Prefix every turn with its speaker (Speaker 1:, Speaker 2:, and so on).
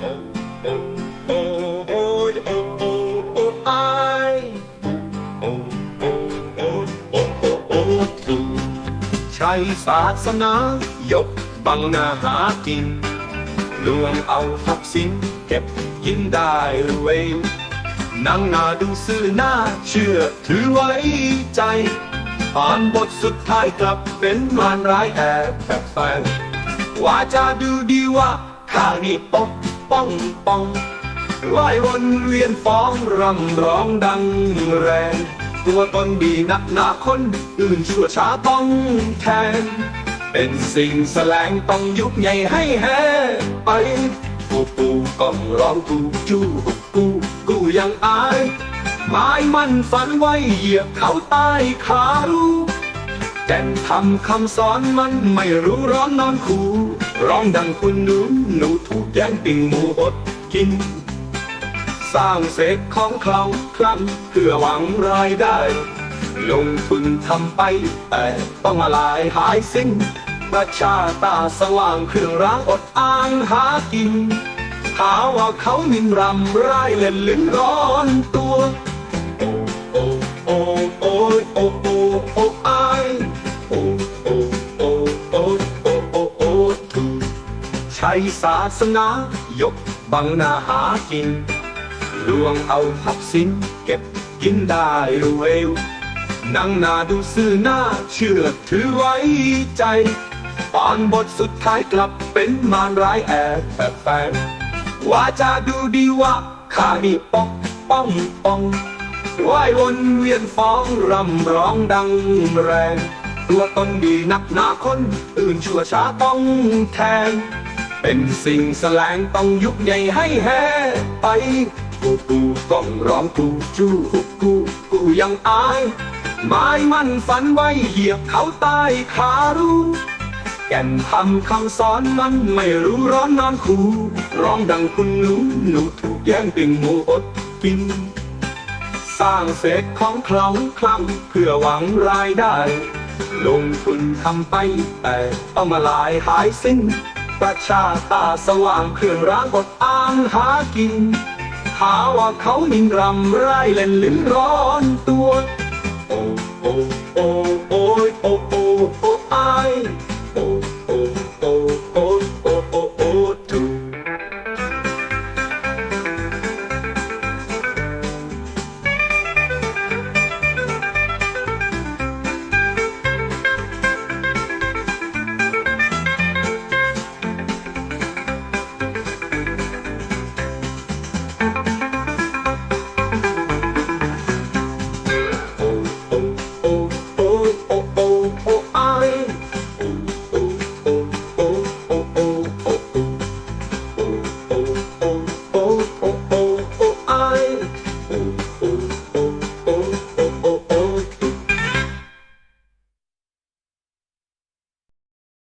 Speaker 1: ใช้ศาสนายกบังนาหากินลวงเอาทรัพย์สินเก็บกินได้เว้ยนั่งนาดูซื่อหน้าเชื่อถือไว้ใจอ่านบทสุดท้ายกลับเป็นมารร้ายแอบแบบแฝงว่าจะดูดีว่าข้านี่ปก ป้องป้องว่ายวนเวียนฟ้องรำร้องดังแรงตัวตนดีนักหนาคนอื่นชั่วช้าต้องแทน เป็นสิ่งแสลงต้องยุบใหญ่ให้แห่ไปปูปูก้องร้องกูจู้กูกูยังอายหมายมันฝันไว้เหยียบเขาใต้ขารู้ แก่นทำคำสอนมันไม่รู้ร้อนนอนคูร้องดังคุณหนูหนูถูกแย่งติ่งหมูอดกิน สร้างเสกของเขาครั้งเพื่อหวังรายได้ ลงทุนทำไปแต่ต้องมาลายหายสิ้นประชาตาสว่างเครื่องร้างอดอ้างหากินหาว่าเขามินรำร้ายเล่นลิ้นร้อนตัว โอ้โอ้โอ้โอ้โอ้ ศาสนา ยกบังหน้าหากินลวงเอาทรัพย์สินเก็บกินได้เร็วนั่งหน้าดูซื่อหน้าเชื่อถือไว้ใจตอนบทสุดท้ายกลับเป็นมารร้ายแอบแฝงว่าจะดูดีว่าข้านี่ปกป้องป้องว่ายวนเวียนฟ้องรำร้องดังแรง ตัวตนดีนักหนาคน อื่นชั่วช้าต้องแทน เป็นสิ่งแสลงต้องยุบใหญ่ให้แห่ไปกูกูก้องร้องกูจู้กูกูยังอายหมายมันฝันไว้เหยียบเขาใต้ขารู้แก่นทำคำสอนมันไม่รู้ร้อนนอนคูร้องดังคุณหนูหนูถูกแย่งติ่งหมูอดกิน สร้างเศษของเคล้องคล้ำเพื่อหวังรายได้ ลงทุนทำไปแต่ต้องมาลายหายสิ้น ประชาตาสว่างเครื่องร้างกดอ้างหากิน หาว่าเขามินรำไรเล่นลิ้นร้อนตัว โอ้โอ้โอ้ thank you